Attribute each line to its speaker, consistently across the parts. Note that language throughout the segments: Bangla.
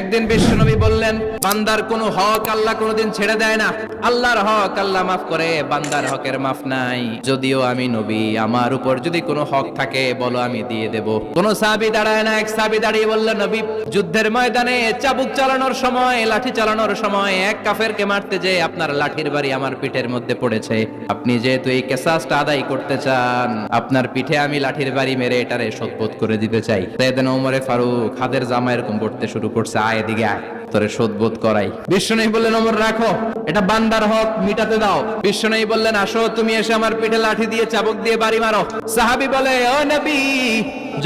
Speaker 1: একদিন বিশ্বনবী বললেন, বান্দার কোনো হক আল্লাহ কোনোদিন ছেড়ে দেয় না। আল্লাহর হক আল্লাহ মাফ করে, বান্দার হকের মাফ নাই। যদিও আমি নবী, আমার উপর যদি কোনো হক থাকে, বলো আমি দিয়ে দেব। কোন সাহাবী দাঁড়ায় না, এক সাহাবী দাঁড়িয়ে বললেন নবী, যুদ্ধের ময়দানে চাবুক চালানোর সময়, লাঠি চালানোর সময়, এক কাফেরকে মারতে যে আপনার লাঠির বাড়ি আমার পিঠের মধ্যে পড়েছে। আপনি যেহেতু এই কেসাসটা আদায় করতে চান, আপনার পিঠে আমি লাঠির বাড়ি মেরে এটারে শোধবোধ করে দিতে চাই। সেদিন ওমরে ফারুক হাতের জামা এরকম পড়তে শুরু করছে। আয় এদিকে আয়, তোরে শোধবোধ করাই। বিষ্ণু বললেন, ওমর, রাখো, এটা বান্দার হক, মিটাতে দাও। বিষ্ণু বললেন, আসো, তুমি এসে আমার পিঠে লাঠি দিয়ে চাবুক দিয়ে বাড়ি মারো। সাহাবি বলে, ও নবী,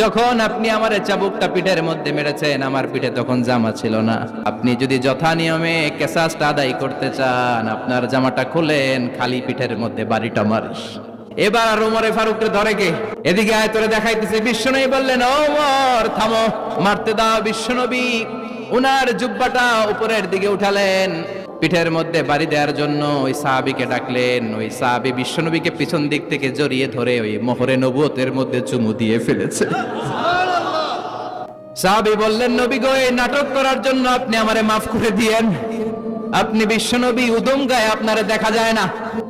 Speaker 1: যখন আপনি আমার চাবুকটা পিঠের মধ্যে মেরেছেন, আমার পিঠে তখন জামা ছিল না। আপনি যদি যথা নিয়মে কেসাসটা আদায় করতে চান, আপনার জামাটা খুলেন, খালি পিঠের মধ্যে বাড়িটা মারিস। এবার আর ওমরে ফারুককে ধরে কে? এদিকে আয়, তোরে দেখাইতেছে। বিশ্বনবী বললেন, ওমর, থামো, মারতে দাও বিশ্বনবী উনার জুব্বাটা উপরের দিকে উঠালেন। পিঠের মধ্যে বাড়ি দেওয়ার জন্য ওই সাহাবিকে ডাকলেন। ওই সাহাবি বিশ্বনবীকে পিছন দিক থেকে জড়িয়ে ধরে ওই মোহরে নবুয়তের মধ্যে চুমু দিয়ে ফেলেছে। সাহাবি বললেন, নবী গো, এই নাটক করার জন্য আপনি আমারে মাফ করে দিয়েন। আপনি বিশ্বনবী উদম গায়ে আপনারে দেখা যায় না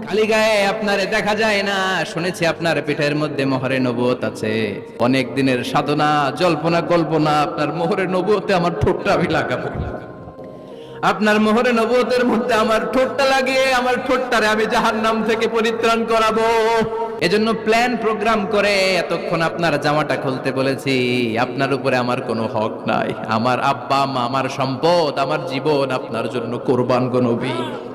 Speaker 1: খালি গায়ে আপনারে দেখা যায় না। শুনেছি আপনার পিঠের মধ্যে মোহরে নবুয়ত আছে। অনেক দিনের সাধনা, জল্পনা, কল্পনা, আপনার মোহরে নবুয়তে আমার ঠোঁটটা আমি লাগাবো। আপনার মোহরে নবতের মধ্যে আমার ঠোঁটটা লাগিয়ে, আমার ঠোঁটটারে আমি জাহার জাহান্নাম থেকে পরিত্রাণ করাবো। এজন্য প্ল্যান, প্রোগ্রাম করে এতক্ষণ আপনার জামাটা খুলতে বলেছি, আপনার উপরে আমার কোনো হক নাই। আমার আব্বা, মা, আমার সম্পদ, আমার জীবন আপনার জন্য কোরবান গো নবী।